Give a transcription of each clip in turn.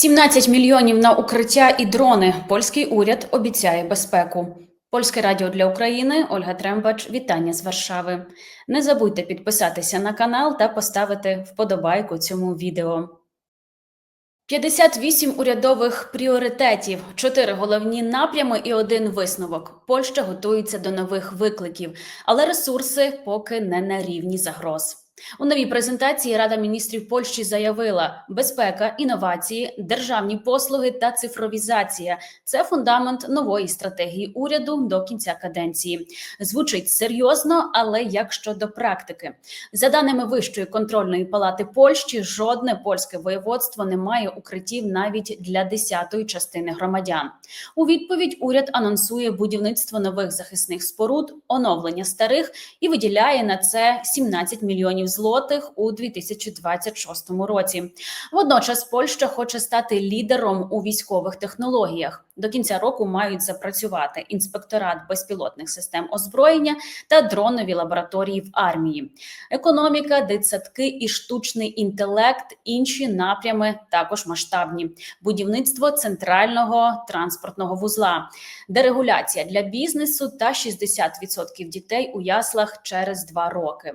17 мільйонів на укриття і дрони. Польський уряд обіцяє безпеку. Польське радіо для України. Ольга Трембач. Вітання з Варшави. Не забудьте підписатися на канал та поставити вподобайку цьому відео. 58 урядових пріоритетів, чотири головні напрями і один висновок. Польща готується до нових викликів, але ресурси поки не на рівні загроз. У новій презентації Рада міністрів Польщі заявила: безпека, інновації, державні послуги та цифровізація це фундамент нової стратегії уряду до кінця каденції. Звучить серйозно, але як щодо практики, за даними Вищої контрольної палати Польщі, жодне польське воєводство не має укриттів навіть для десятої частини громадян. У відповідь уряд анонсує будівництво нових захисних споруд, оновлення старих і виділяє на це 17 мільйонів злотих у 2026 році. Водночас Польща хоче стати лідером у військових технологіях. До кінця року мають запрацювати інспекторат безпілотних систем озброєння та дронові лабораторії в армії. Економіка, дитсадки і штучний інтелект інші напрями також масштабні. Будівництво центрального транспортного вузла, дерегуляція для бізнесу та 60% дітей у яслах через два роки.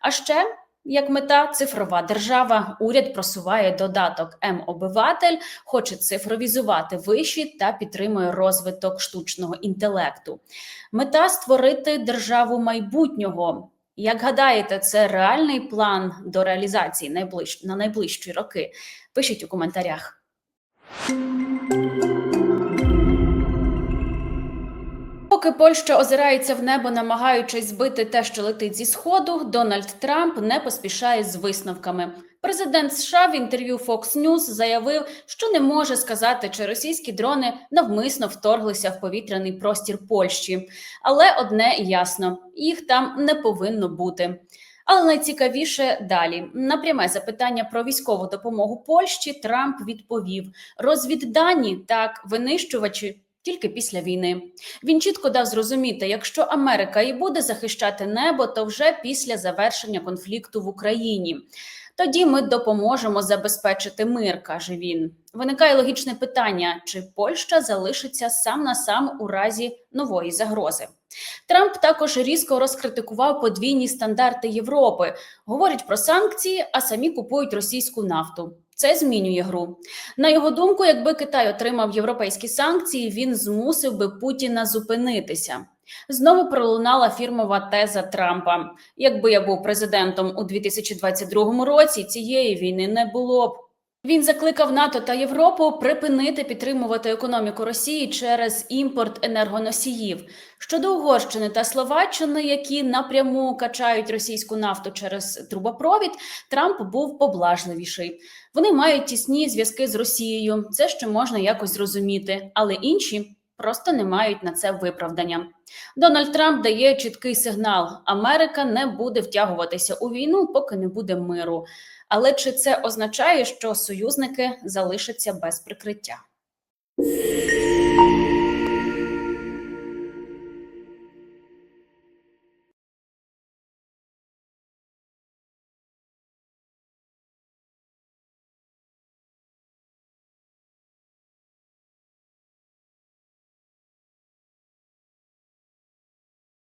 А ще як мета цифрова держава, уряд просуває додаток М-обиватель, хоче цифровізувати виші та підтримує розвиток штучного інтелекту. Мета створити державу майбутнього. Як гадаєте, це реальний план до реалізації на найближчі роки? Пишіть у коментарях. Поки Польща озирається в небо, намагаючись збити те, що летить зі сходу, Дональд Трамп не поспішає з висновками. Президент США в інтерв'ю Fox News заявив, що не може сказати, чи російські дрони навмисно вторглися в повітряний простір Польщі. Але одне ясно: їх там не повинно бути. Але найцікавіше далі на пряме запитання про військову допомогу Польщі Трамп відповів: розвіддані так винищувачі. Тільки після війни він чітко дав зрозуміти, якщо Америка і буде захищати небо, то вже після завершення конфлікту в Україні. Тоді ми допоможемо забезпечити мир, каже він. Виникає логічне питання: чи Польща залишиться сам на сам у разі нової загрози? Трамп також різко розкритикував подвійні стандарти Європи, говорять про санкції, а самі купують російську нафту. Це змінює гру. На його думку, якби Китай отримав європейські санкції, він змусив би Путіна зупинитися. Знову пролунала фірмова теза Трампа: якби я був президентом у 2022 році, цієї війни не було б. Він закликав НАТО та Європу припинити підтримувати економіку Росії через імпорт енергоносіїв щодо Угорщини та Словаччини, які напряму качають російську нафту через трубопровід. Трамп був поблажливіший. Вони мають тісні зв'язки з Росією. Це ще можна якось зрозуміти, але інші просто не мають на це виправдання. Дональд Трамп дає чіткий сигнал: Америка не буде втягуватися у війну, поки не буде миру. Але чи це означає, що союзники залишаться без прикриття?